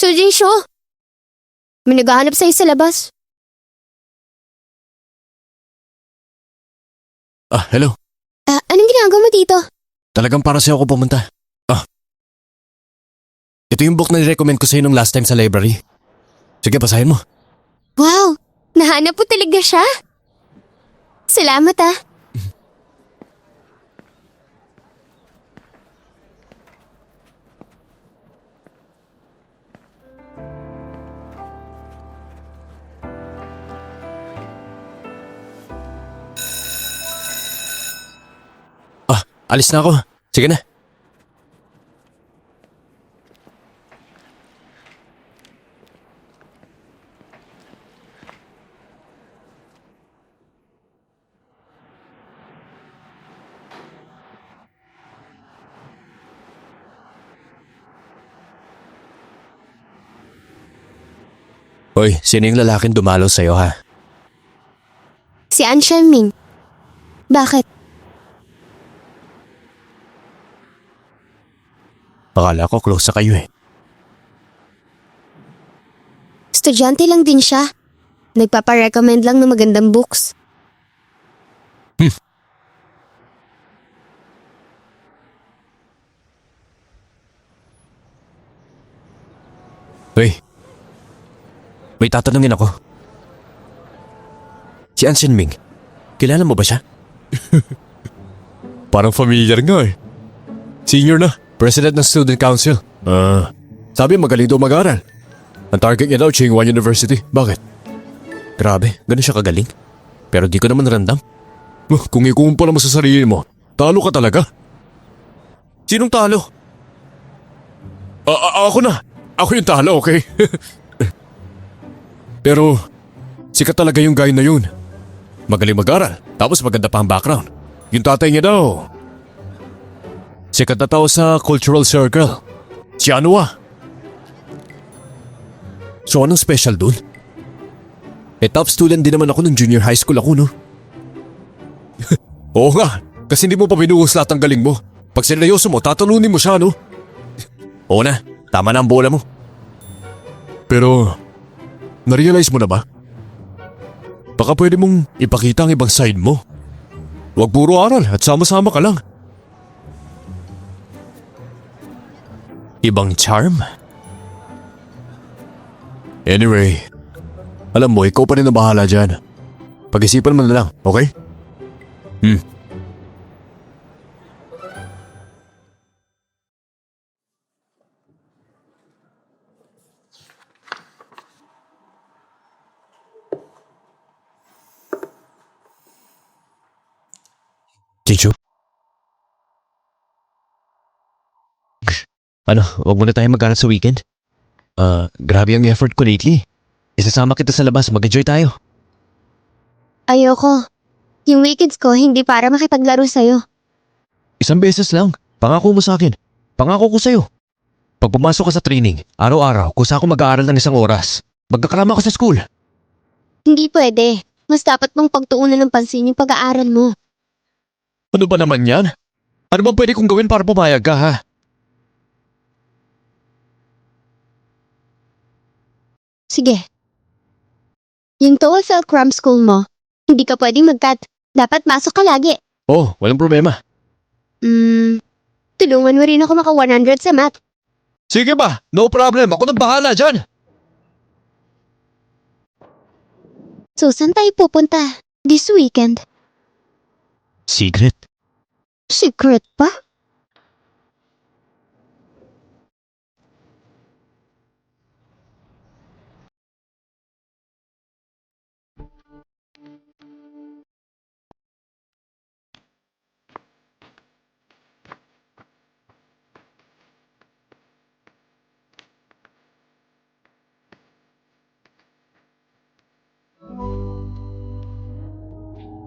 So, Jisho, may naghahanap sa'yo sa labas. Ah, hello. Ah, anong ginagawa mo dito? Talagang para sa'yo ako pumunta. Ah. Ito yung book na recommend ko sa'yo nung last time sa library. Sige, basahin mo. Wow, nahanap po talaga siya. Salamat ah. Alis na ako. Sige na. Hoy, sino yung lalaking dumalo sa'yo ha? Si An Shenming. Bakit? Akala ko close sa kayo eh. Estudyante lang din siya. Nagpaparecommend lang ng magandang books. Hoy. May tatanungin ako. Si An Shenming, kilala mo ba siya? Parang familiar nga eh. Senior na, president ng student council. Ah, sabi magaling daw mag-aral. Ang target niya daw, Tsinghua University. Bakit? Grabe, ganun siya kagaling. Pero di ko naman randam. Uh, Kung ikumpara mo sa sarili mo, talo ka talaga. Sinong talo? A- a- ako na. Ako yung talo, okay? Pero, sikat talaga yung guy na yun. Magaling mag-aral, tapos maganda pa ang background. Yung tatay niya daw. Sikat na tao sa cultural circle. Si Anua. So anong special dun? Eh top student din naman ako nung junior high school ako no. Oo nga, kasi hindi mo pa binuhos lahat ng galing mo. Pag sineryoso mo, tatalunin mo siya no. Oo na, tama na ang bola mo. Pero, narealize mo na ba? Baka pwede mong ipakita ang ibang side mo. Huwag puro aral at sama-sama ka lang. Ibang charm? Anyway, alam mo, ikaw pa rin ang bahala dyan. Pag-isipan mo na lang, okay? Hmm. Chicho? Ano, wag muna tayo mag sa weekend? Ah, grabe ang effort ko lately. Isasama kita sa labas, mag-enjoy tayo. Ayoko. Yung weekends ko hindi para makipaglaro sa'yo. Isang beses lang. Pangako mo sa akin. Pangako ko sa'yo. Pag pumasok ka sa training, araw-araw, kung saan ako mag-aaral ng isang oras, magkakarama ako sa school. Hindi pwede. Mas dapat mong pagtuunan ng pansin yung pag-aaral mo. Ano ba naman yan? Ano ba pwede kong gawin para pumayag ka, ha? Sige. Yung TOEFL cram school mo, hindi ka pwedeng mag-cut. Dapat masok ka lagi. Oh, walang problema. Hmm, tulungan mo rin ako maka 100 sa math. Sige ba, no problem. Ako nang bahala dyan. So, saan tayo pupunta? This weekend? Secret? Secret pa?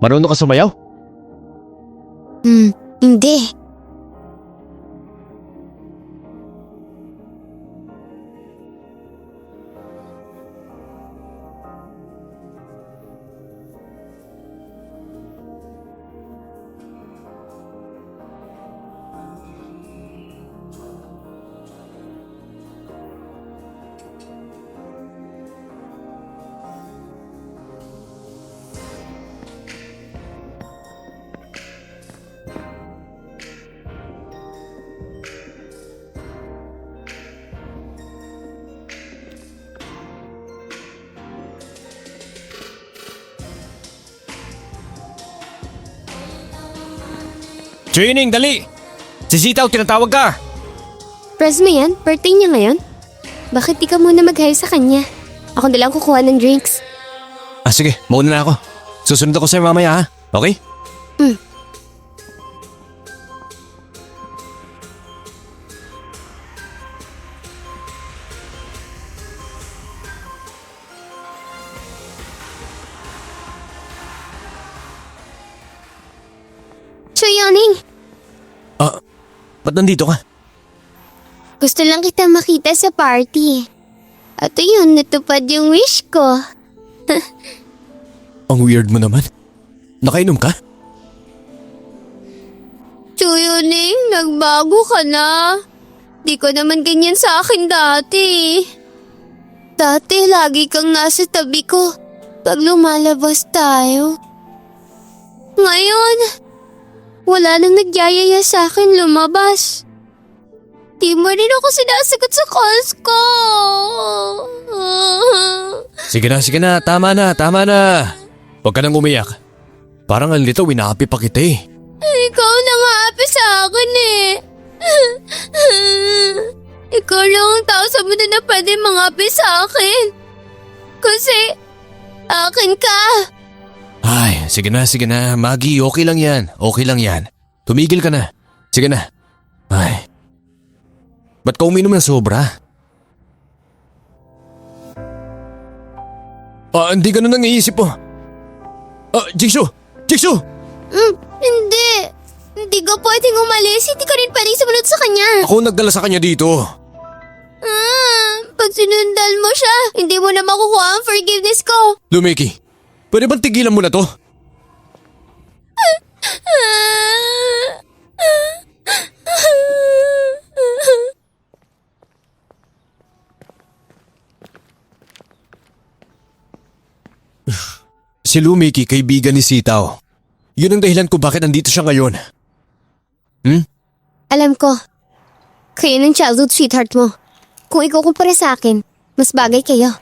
Marunong ka sumayaw? Hmm, hindi. Training, dali! Si Zitaw, tinatawag ka! Pres mo yan? Birthday niya ngayon? Bakit di ka muna mag-hi sa kanya? Ako na lang kukuha ng drinks. Ah, sige, mauna na ako. Susunod ako sa'yo mamaya, ha? Okay? Ba't nandito ka? gusto lang kita makita sa party. At yun, natupad yung wish ko. Ang weird mo naman. Nakainom ka? Chuyoning, nagbago ka na. Di ko naman ganyan sa akin dati. Dati, lagi kang nasa tabi ko pag lumalabas tayo. Ngayon, wala nang nagyayaya sa akin lumabas. Di mo rin ako sinasagot sa calls ko. Sige na, sige na. Tama na, tama na. Huwag ka nang umiyak. Parang ang lito, winaapi pa kita eh. Ikaw na nga api sa akin eh. Ikaw lang ang tao sa mundo na pwede mangapi sa akin. Kasi, akin ka. Sige na, sige na. Maggie, okay lang yan. Okay lang yan. Tumigil ka na. Sige na. Ay. Ba't ka uminom ng sobra? Ah, hindi ganun ang iisip mo. Ah, Jigsaw! Jigsaw! Mm, hindi. Hindi ka pwedeng umalis. Hindi ka rin pwedeng sumunod sa kanya. Ako ang nagdala sa kanya dito. Ah, pag sinundan mo siya, hindi mo na makukuha ang forgiveness ko. Lumiki, pwede bang tigilan mo na to? Si Lumiki, kaibigan ni Sitaw. Yun ang dahilan ko bakit nandito siya ngayon. Hmm? Alam ko. Kayo ng childhood sweetheart mo. Kung ikukumpara sa akin, mas bagay kayo.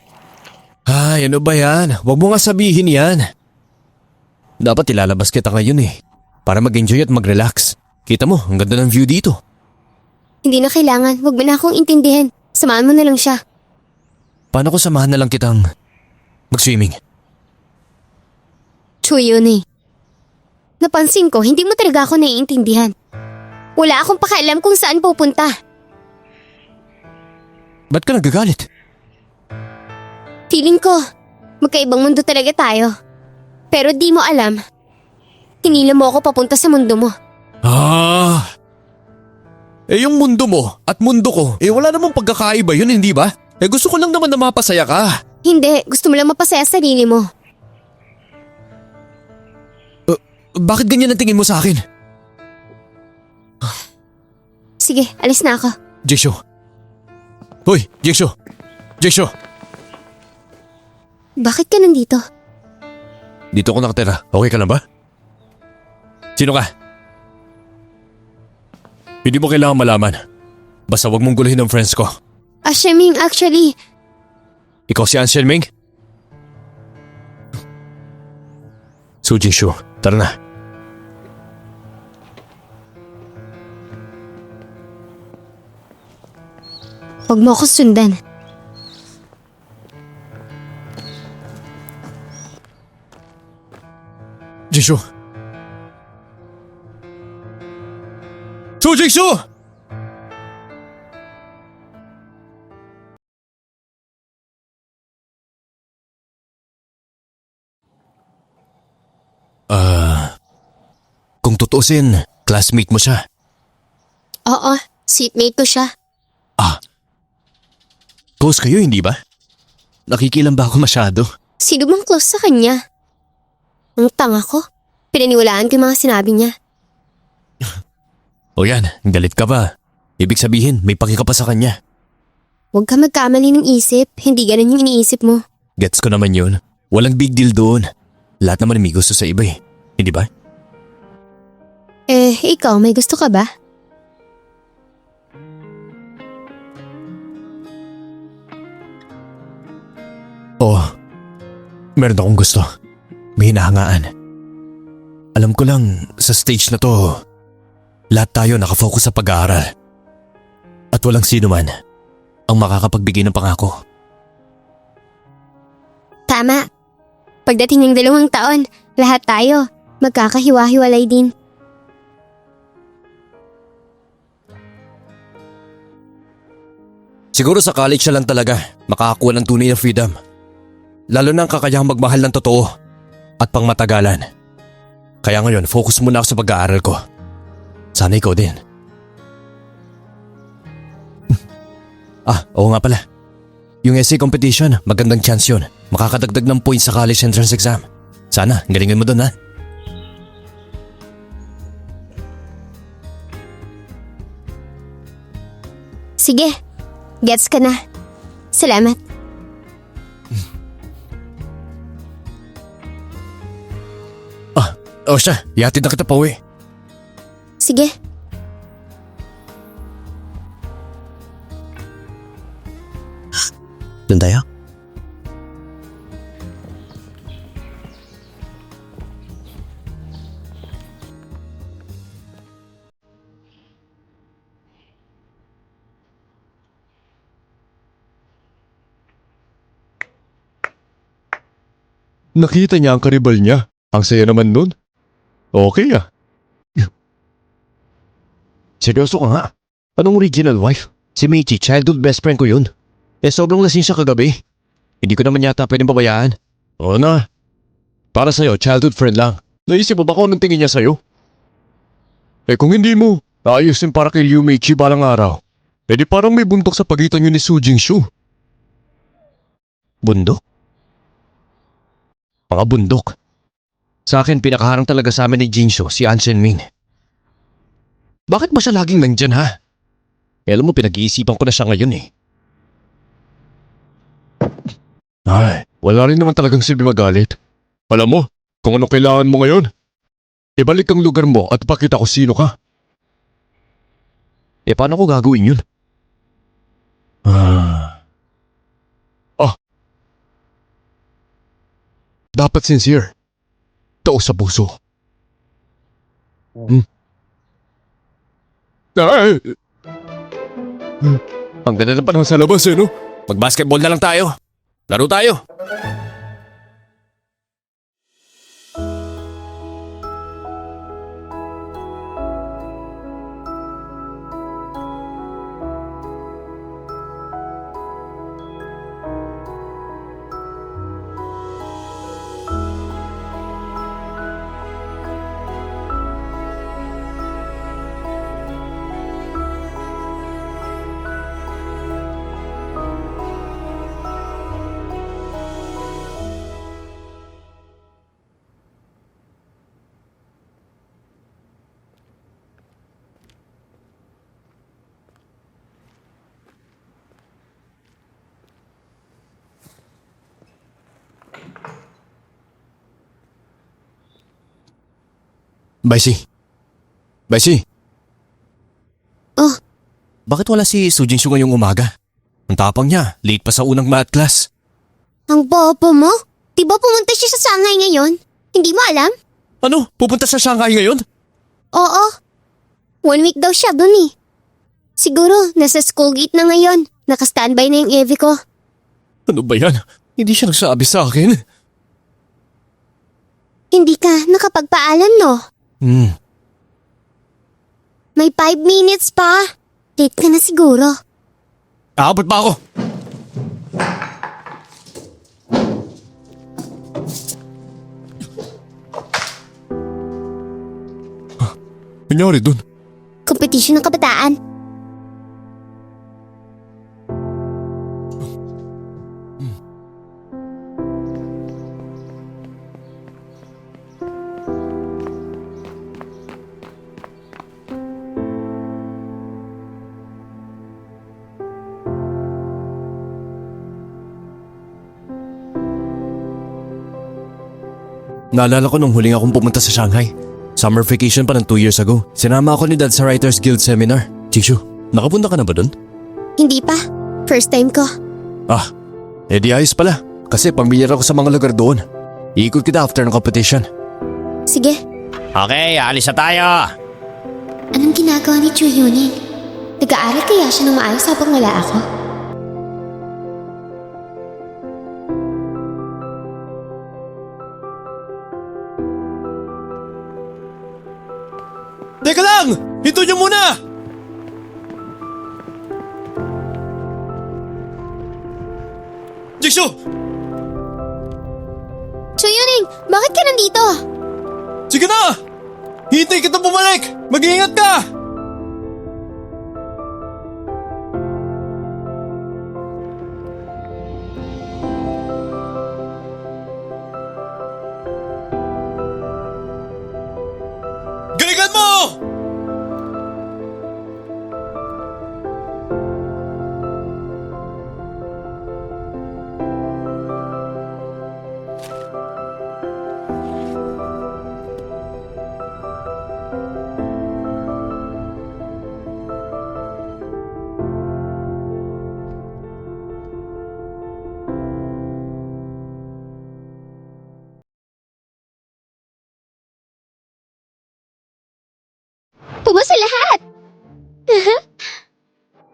Ay, ano ba yan? Huwag mo nga sabihin yan. Dapat ilalabas kita ngayon eh. Para mag-enjoy at mag-relax. Kita mo, ang ganda ng view dito. Hindi na kailangan. Huwag mo na akong intindihin. Samahan mo na lang siya. Paano ko samahan na lang kitang mag-swimming? True yun eh. Napansin ko, hindi mo talaga ako naiintindihan. Wala akong pakialam kung saan pupunta. Ba't ka nagagalit? Feeling ko, magkaibang mundo talaga tayo. Pero di mo alam, hinila mo ako papunta sa mundo mo. Ah! Eh yung mundo mo at mundo ko, eh wala namang pagkakaiba yun, hindi ba? Eh gusto ko lang naman na mapasaya ka. Hindi, gusto mo lang mapasaya sa sarili mo. Bakit ganyan ang tingin mo sa akin? Sige, alis na ako. Jisho. Hoy, Jisho. Jisho. Bakit ka nandito? Dito ako nakatira. Okay ka lang ba? Sino ka? Hindi mo kailangan malaman. Basta wag mong guluhin ang friends ko. Asheming, actually, Ikaw si Ansel Ming? So Jisho, tara na. huwag mo ako sundan. Jisho. So Jisho! Ah, kung tutusin, classmate mo siya. Oo, seatmate ko siya. Close kayo, hindi ba? Nakikilam ba ako masyado? Sino bang close sa kanya? Ang tanga ko. Pinaniwalaan ko yung mga sinabi niya. O yan, galit ka ba? Ibig sabihin, may paki ka pa sa kanya. Huwag ka magkamali ng isip. Hindi ganun yung iniisip mo. Gets ko naman yun. Walang big deal doon. Lahat naman may gusto sa iba eh. Hindi ba? Eh, ikaw, may gusto ka ba? Oo. Meron akong gusto. May hinahangaan. Alam ko lang, sa stage na to, lahat tayo nakafocus sa pag-aaral. At walang sino man ang makakapagbigay ng pangako. Tama. Pagdating ng dalawang taon, lahat tayo magkakahiwa-hiwalay din. Siguro sa college na lang talaga makakakuha ng tunay na freedom. Lalo na ang kakayahang magmahal ng totoo at pangmatagalan. Kaya ngayon, focus muna ako sa pag-aaral ko. Sana ikaw din. ah, oo nga pala. Yung essay competition, magandang chance yun. Makakadagdag ng points sa college entrance exam. Sana, galingan mo doon ha. Sige, gets ka na. Salamat. O siya, ihatid na kita pa uwi. Sige. Doon tayo? Nakita niya ang karibal niya. Ang saya naman nun. Okay ah. Seryoso ka nga? Anong original wife? Si Michi, childhood best friend ko yun. Eh sobrang lasing siya kagabi. Hindi ko naman yata pwedeng pabayaan. Oo na. Para sa'yo, childhood friend lang. Naisip mo ba kung anong tingin niya sa'yo? Eh kung hindi mo, naayusin para kay Liu Meichi balang araw. Eh di parang may buntok sa pagitan yun ni Su Jingshu. Bundok? Mga bundok. Sa akin, pinakaharang talaga sa amin ni Jinsho, si Anshin Min. Bakit ba siya laging nandyan ha? Eh, alam mo, pinag-iisipan ko na siya ngayon eh. Ay, wala rin naman talagang silbi magalit. Alam mo, kung ano kailangan mo ngayon, ibalik ang lugar mo at pakita ko sino ka. Eh, paano ko gagawin yun? Ah. Ah. Dapat sincere. Tao sa puso. Hmm. Ay! Ang ganda ng panahon sa labas eh, no? Mag-basketball na lang tayo. Laro tayo. Baisi. Baisi. Oh. Bakit wala si Su Jinshu ngayong umaga? Ang tapang niya, late pa sa unang math class. Ang bobo mo? Di ba pumunta siya sa Shanghai ngayon? Hindi mo alam? Ano? Pupunta sa Shanghai ngayon? Oo. One week daw siya dun eh. Siguro, nasa school gate na ngayon. Naka-standby na yung Evie ko. Ano ba yan? Hindi siya nagsabi sa akin. Hindi ka nakapagpaalam no? Hmm. May five minutes pa. Late ka na siguro. Aabot pa ako. Nangyari dun. Competition ng kabataan. Naalala ko nung huling akong pumunta sa Shanghai. Summer vacation pa ng 2 years ago. Sinama ako ni Dad sa Writers Guild seminar. Jingshu, nakapunta ka na ba dun? Hindi pa. First time ko. Ah, edi ayos pala. Kasi pamilyar ako sa mga lugar doon. Iikot kita after ng competition. Sige. Okay, alis na tayo. Anong ginagawa ni Chu Yunin? Nag-aaral kaya siya ng maayos habang wala ako? Teka lang! Hinto niyo muna! Jingshu! Chu Yunin, bakit ka nandito? Sige na! Hintay kita bumalik! Mag-iingat ka!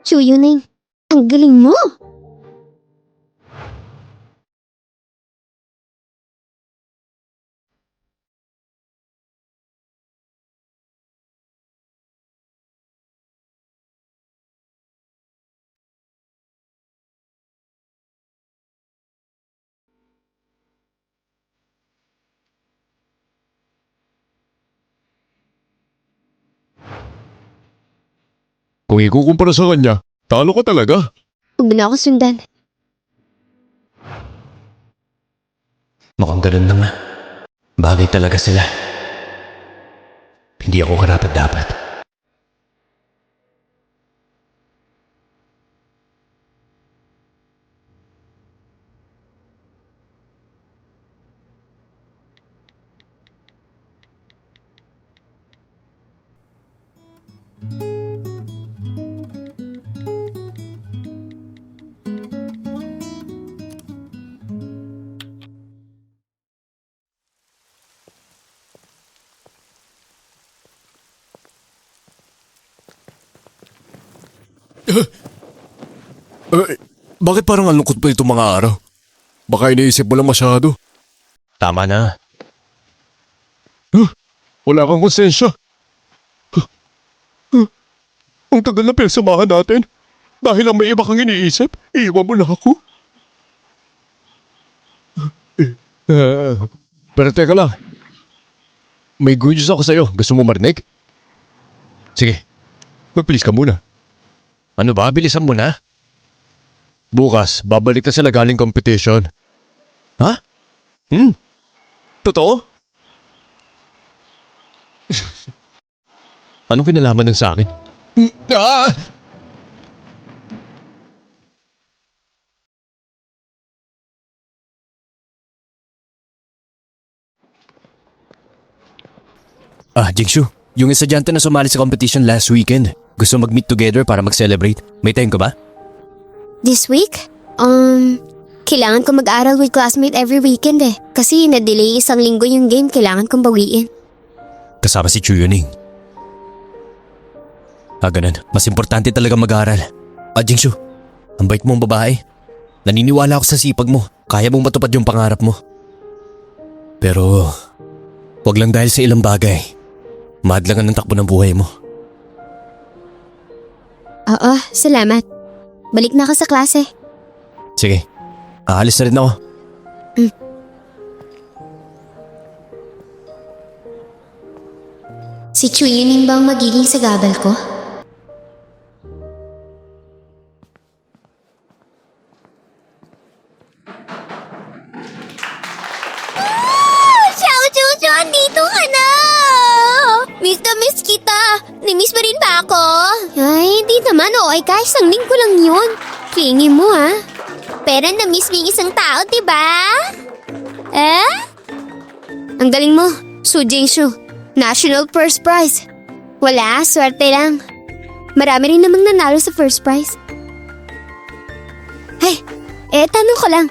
Chu Yunin, ang galing mo! Kung ikukumpara sa kanya, talo ka talaga. Huwag mo na ako sundan. Mukhang ganun na nga. Bagay talaga sila. Hindi ako karapat dapat. Bakit parang ang lungkot pa itong mga araw? Baka iniisip mo lang masyado. Tama na. Wala kang konsensya. Huh. Huh. Ang tagal na pinagsamahan natin. Dahil lang may iba kang iniisip, iiwan mo na ako. Eh, pero teka lang. May good news ako sa'yo. Gusto mo marinig? Sige. Magpilis ka muna. Ano ba? Bilisan mo na. Bukas, babalik na sila galing competition. Ha? Hmm? Totoo? Anong kinalaman ng sa akin? Ah! Ah, Jingshu. Yung estudyante na sumali sa competition last weekend. Gusto mag-meet together para mag-celebrate. May time ka ba? This week? Um, kailangan ko mag-aral with classmate every weekend eh. Kasi na-delay isang linggo yung game, kailangan kong bawiin. Kasama si Chu Yuning. Ah, ganun. Mas importante talaga mag-aaral. Ah, Jingshu. Ang bait mong babae. Naniniwala ako sa sipag mo. Kaya mong matupad yung pangarap mo. Pero, wag lang dahil sa ilang bagay. Madlangan ng takbo ng buhay mo. Oo, salamat. Balik na ako sa klase. Sige, aalis na rin ako. Si Chu Yuning bang magiging sagabal ko? Xiao Chuchu, andito ka na! Miss na miss kita. Nimiss mo rin ba ako? Ay, hindi naman. Okay ka. Isang linggo lang yun. Klingi mo, ha? Pero na-miss mo yung isang tao, diba? Eh? Ang galing mo, Su Jingshu. National First Prize. Wala, swerte lang. Marami rin namang nanalo sa first prize. Hey, eh tanong ko lang.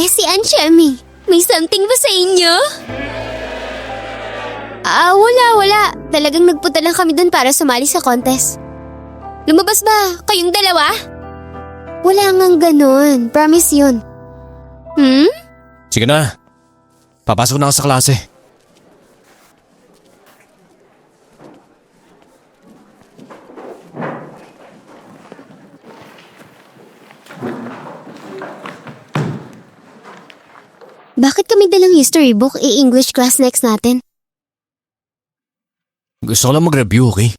Eh si Anchemi, may something ba sa inyo? Ah, wala, wala. Talagang nagpunta lang kami doon para sumali sa contest. Lumabas ba kayong dalawa? Wala ngang ganon. Promise yun. Hmm? Sige na. Papasok na ako sa klase. Bakit kami dalang history book i-English class next natin? Gusto ko lang mag-review, okay?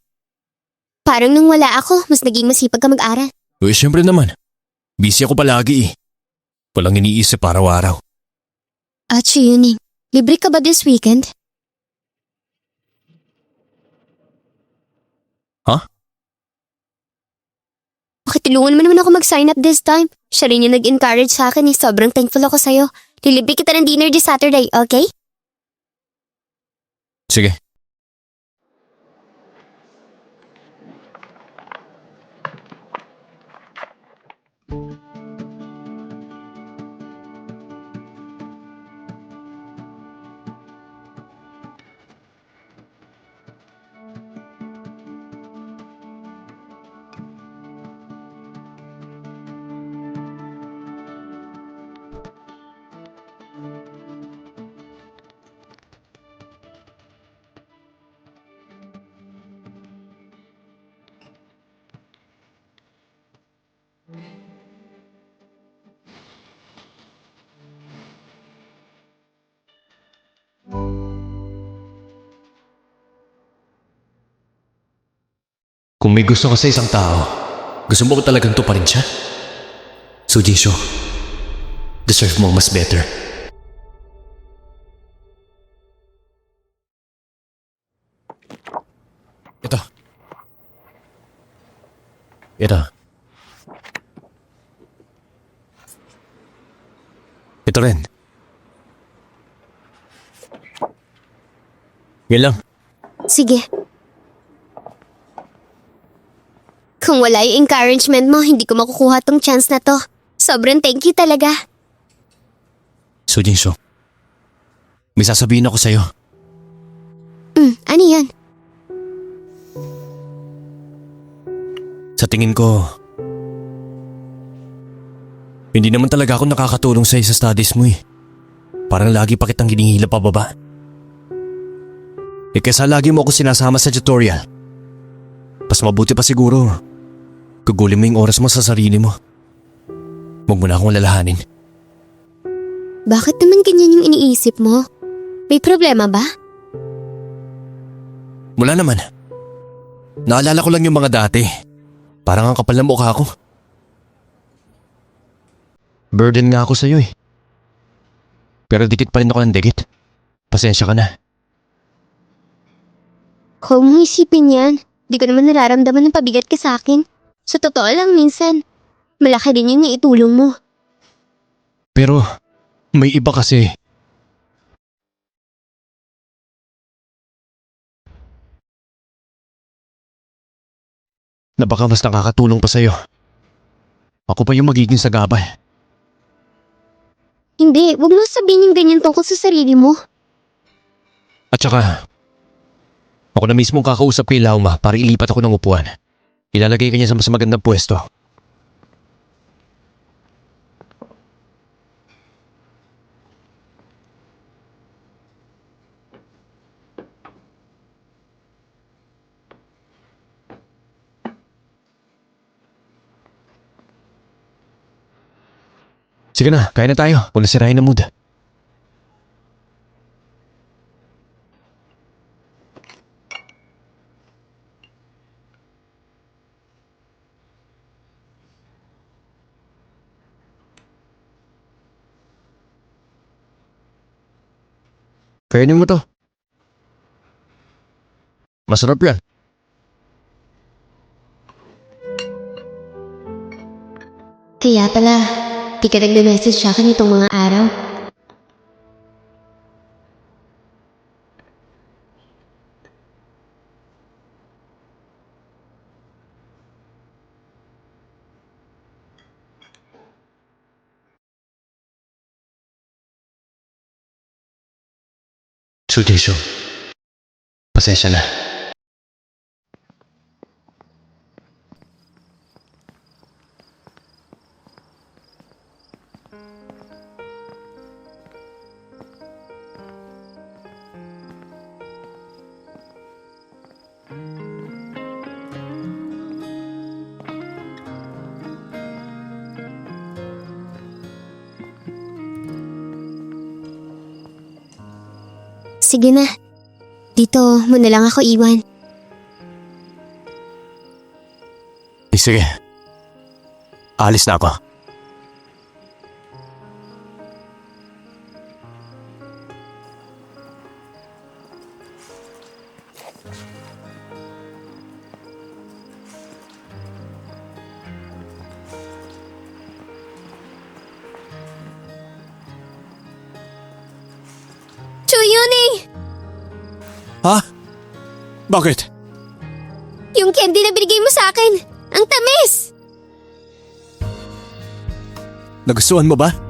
Parang nung wala ako, mas naging masipag ka mag-aral. Uy, syempre naman. Busy ako palagi eh. Walang iniisip araw-araw. At Yuning, libre ka ba this weekend? Ha? Pakitulungan mo naman ako mag-sign up this time. Siya rin yung nag-encourage sa akin eh. Sobrang thankful ako sa'yo. Lilibre kita ng dinner this Saturday, okay? Sige. Kung may gusto ka sa isang tao, Gusto mo ba talagang to pa rin siya? So, Jisho, deserve mo mas better. Ito. Ito. Ito rin. Yan lang. Sige. Kung wala yung encouragement mo, hindi ko makukuha tong chance na to. Sobrang thank you talaga. So, Jisho, may sasabihin ako sa'yo. Hmm, ano yan? Sa tingin ko, hindi naman talaga ako nakakatulong sa'yo sa studies mo eh. Parang lagi pa kitang hinihila pababa. Eh kesa lagi mo ako sinasama sa tutorial. Mas mabuti pa siguro, gugulin mo yung oras mo sa sarili mo. Huwag mo na akong lalahanin. Bakit naman ganyan yung iniisip mo? May problema ba? Wala naman. Naalala ko lang yung mga dati. Parang ang kapal ng mukha ko. burden nga ako sa'yo eh. Pero dikit pa rin ako ng dikit. Pasensya ka na. Huwag mong isipin yan. Di ko naman nararamdaman ng pabigat ka sa akin. Sa totoo lang minsan, malaki yun yung itulong mo. Pero, may iba kasi. Na baka mas nakakatulong pa sa'yo. Ako pa yung magiging sagabal. Hindi, huwag mo sabihin yung ganyan tungkol sa sarili mo. At saka, ako na mismo ang kakausap kay Lauma para ilipat ako ng upuan. Ilalagay kanya sa mas magandang pwesto. Sige na, kaya na tayo. Kung nasirahin na mood. Kainin mo to. Masarap yan. Kaya pala, di ka nagme-message sa akin itong mga araw. So Jason, pasensya na. Sige na. Dito mo na lang ako iwan. Eh, sige. Alis na ako. Bakit? Yung candy na binigay mo sa akin! Ang tamis! Nagustuhan mo ba?